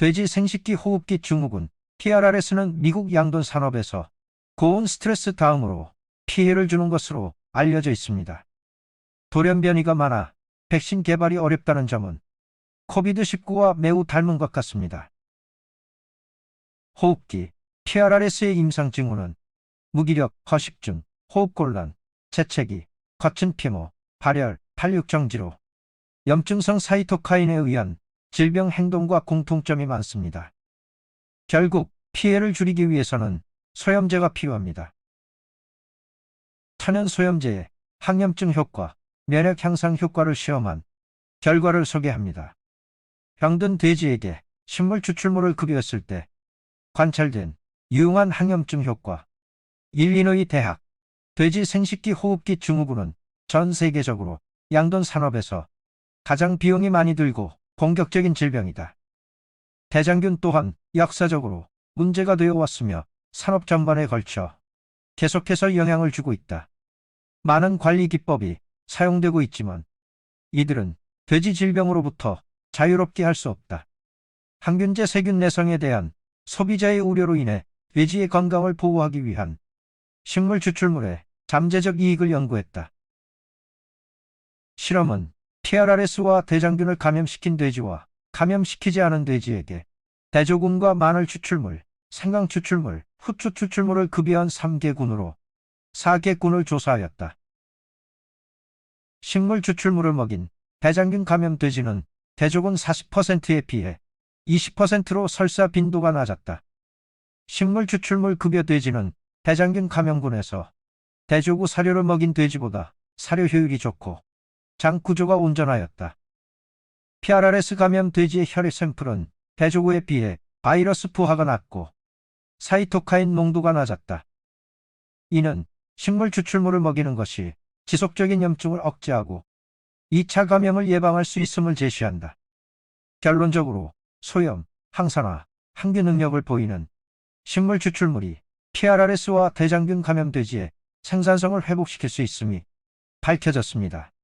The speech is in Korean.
돼지 생식기 호흡기 증후군 TRRS는 미국 양돈 산업에서 고온 스트레스 다음으로 피해를 주는 것으로 알려져 있습니다. 돌연변이가 많아 백신 개발이 어렵다는 점은 코비드19와 매우 닮은 것 같습니다. 호흡기 TRRS의 임상 징후는 무기력, 허식증, 호흡곤란, 재채기, 거친 피모, 발열, 팔육정지로 염증성 사이토카인에 의한 질병 행동과 공통점이 많습니다. 결국 피해를 줄이기 위해서는 소염제가 필요합니다. 천연 소염제의 항염증 효과, 면역 향상 효과를 시험한 결과를 소개합니다. 병든 돼지에게 식물 추출물을 급여했을 때 관찰된 유용한 항염증 효과. 일리노이 대학 돼지 생식기 호흡기 증후군은 전 세계적으로 양돈 산업에서 가장 비용이 많이 들고 공격적인 질병이다. 대장균 또한 역사적으로 문제가 되어 왔으며 산업 전반에 걸쳐 계속해서 영향을 주고 있다. 많은 관리 기법이 사용되고 있지만 이들은 돼지 질병으로부터 자유롭게 할 수 없다. 항균제 세균 내성에 대한 소비자의 우려로 인해 돼지의 건강을 보호하기 위한 식물 추출물의 잠재적 이익을 연구했다. 실험은 TRRS와 대장균을 감염시킨 돼지와 감염시키지 않은 돼지에게 대조군과 마늘 추출물, 생강 추출물, 후추 추출물을 급여한 3개군으로 4개군을 조사하였다. 식물 추출물을 먹인 대장균 감염 돼지는 대조군 40%에 비해 20%로 설사 빈도가 낮았다. 식물 추출물 급여 돼지는 대장균 감염군에서 대조구 사료를 먹인 돼지보다 사료 효율이 좋고 장 구조가 온전하였다. PRRS 감염 돼지의 혈액 샘플은 대조구에 비해 바이러스 부하가 낮고 사이토카인 농도가 낮았다. 이는 식물 추출물을 먹이는 것이 지속적인 염증을 억제하고 2차 감염을 예방할 수 있음을 제시한다. 결론적으로 소염, 항산화, 항균 능력을 보이는 식물 추출물이 PRRS와 대장균 감염 돼지의 생산성을 회복시킬 수 있음이 밝혀졌습니다.